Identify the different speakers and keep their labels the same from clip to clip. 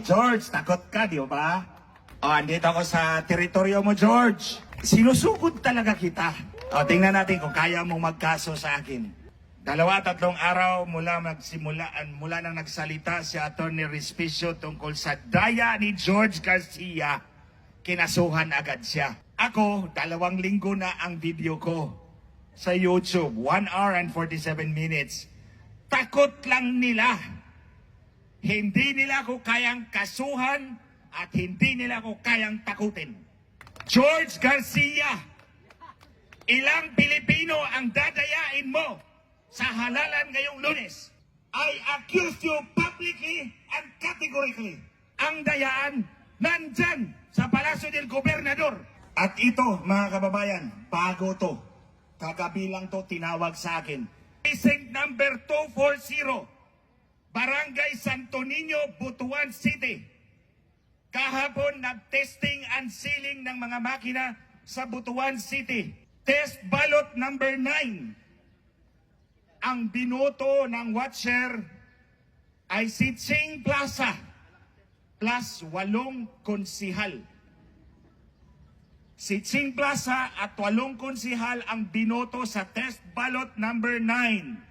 Speaker 1: George, takot ka, di ba? Oh, andito ako sa teritoryo mo, George. Sinusugod talaga kita. Oh, tingnan natin kung kaya mong magkaso sa akin. Dalawa, tatlong araw mula magsimulaan, mula nang nagsalita si Atty. Respicio tungkol sa daya ni George Garcia, kinasuhan agad siya. Ako, dalawang linggo na ang video ko sa YouTube. 1 hour and 47 minutes. Takot lang nila hindi nila ako kayang kasuhan at hindi nila ako kayang takutin. George Garcia, ilang Pilipino ang dadayain mo sa halalan ngayong lunes? I accuse you publicly and categorically. Ang dayaan nandyan sa Palasyo del Gobernador. At ito, mga kababayan, bago to. Kagabi lang to tinawag sa akin. Precinct number 240. Barangay Santo Niño, Butuan City. Kahapon, nag-testing and sealing ng mga makina sa Butuan City. Test ballot number 9. Ang binoto ng watcher ay si Ching Plaza plus walong konsihal. Si Ching Plaza at walong konsihal ang binoto sa test ballot number 9.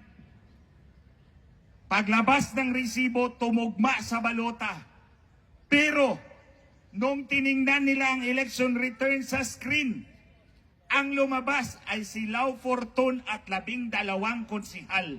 Speaker 1: Paglabas ng resibo, tumugma sa balota. Pero, nung tiningnan nila ang election return sa screen, ang lumabas ay si Lau Fortun at labing dalawang konsihal.